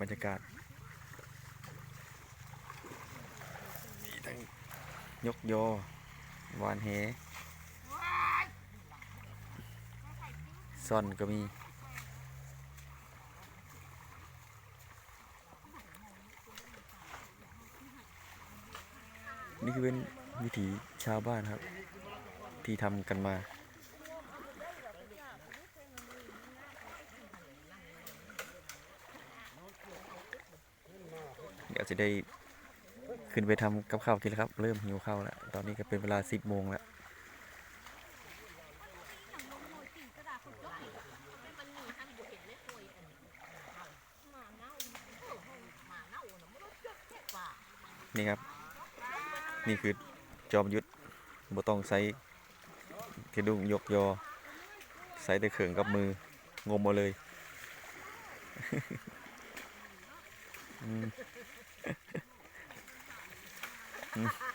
บรรยากาศมีทั้งยกยอวานแหซ่อนก็มีนี่คือเป็นวิถีชาวบ้านครับ ที่ทำกันมา เดี๋ยวจะได้ขึ้นไปทำกับข้าวกินแล้วครับ เริ่มหิวข้าวแล้ว ตอนนี้ก็เป็นเวลาสิบโมงแล้วนี่ครับ นี่คือจอมยุทธบ่ต้องใช้กระดุงยกยอ ใส่แต่เข่งกับมืองมมาเลย อืมอืม